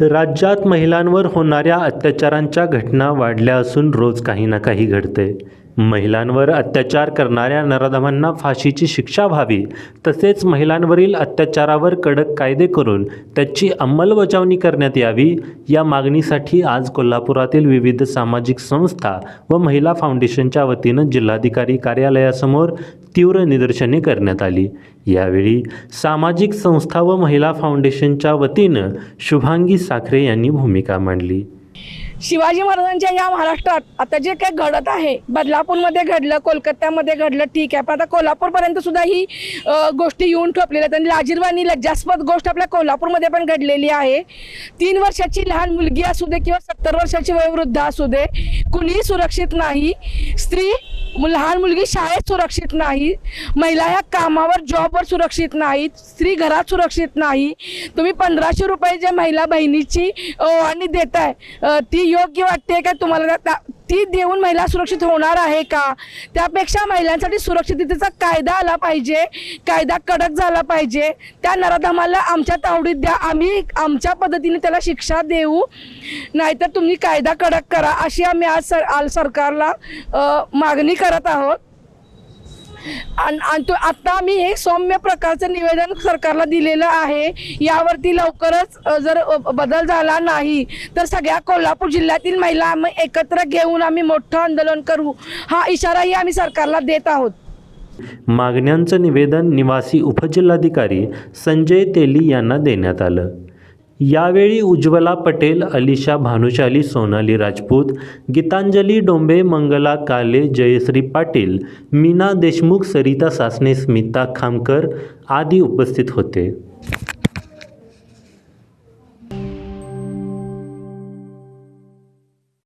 राज्यात महिलांवर होणाऱ्या अत्याचारांच्या घटना वाढल्या असून रोज काही ना काही घडते महिलांवर अत्याचार करणाऱ्या नराधमांना फाशीची शिक्षा व्हावी तसेच महिलांवरील अत्याचारावर कडक कायदे करून त्याची अंमलबजावणी करण्यात यावी या मागणीसाठी आज कोल्हापुरातील विविध सामाजिक संस्था व महिला फाउंडेशनच्या वतीनं जिल्हाधिकारी कार्यालयासमोर तीव्र निदर्शने करण्यात आली. यावेळी सामाजिक संस्था व महिला फाउंडेशनच्या वतीनं शुभांगी साखरे यांनी भूमिका मांडली. शिवाजी महाराजांच्या या महाराष्ट्रात आता जे काही घडत आहे बदलापूरमध्ये घडलं कोलकात्यामध्ये घडलं ठीक आहे. पण आता कोल्हापूरपर्यंत सुद्धा ही गोष्टी येऊन ठोपलेल्या आहेत आणि लाजीरवाणी लज्जास्पद गोष्ट आपल्या कोल्हापूरमध्ये पण घडलेली आहे. तीन वर्षाची लहान मुलगी असू दे किंवा सत्तर वर्षाची वयोवृद्ध असू दे कुणीही सुरक्षित नाही. स्त्री लहान मुलगी शाळेत सुरक्षित नाही. महिला ह्या कामावर जॉबवर सुरक्षित नाहीत स्त्री घरात सुरक्षित नाही. तुम्ही पंधराशे रुपये जे महिला बहिणीची आणि देताय आहे ती योग्य वाटते का तुम्हाला? त्या- ती देऊन महिला सुरक्षित होणार आहे का? त्यापेक्षा महिलांसाठी सुरक्षिततेचा कायदा आला पाहिजे. कायदा कडक झाला पाहिजे. त्या नराधमाला आमच्या तावडीत द्या. आम्ही आमच्या पद्धतीने त्याला शिक्षा देऊ. नाहीतर तुम्ही कायदा कडक करा. अशी आम्ही आज सर आज सरकारला मागणी करत आहोत. आणि आणि तो आता आम्ही हे सौम्य प्रकारचं निवेदन सरकारला दिलेलं आहे. यावरती लवकरच जर बदल झाला नाही तर सगळ्या कोल्हापूर जिल्ह्यातील महिला आम्ही एकत्र घेऊन आम्ही मोठं आंदोलन करू. हा इशाराही आम्ही सरकारला देत आहोत. मागण्यांचं निवेदन निवासी उपजिल्हाधिकारी संजय तेली यांना देण्यात आलं. यावेळी उज्ज्वला पटेल अलिशा भानुशाली सोनाली राजपूत गीतांजली डोंबे मंगला काले जयश्री पाटील मीना देशमुख सरिता सासने स्मिता खामकर आदी उपस्थित होते.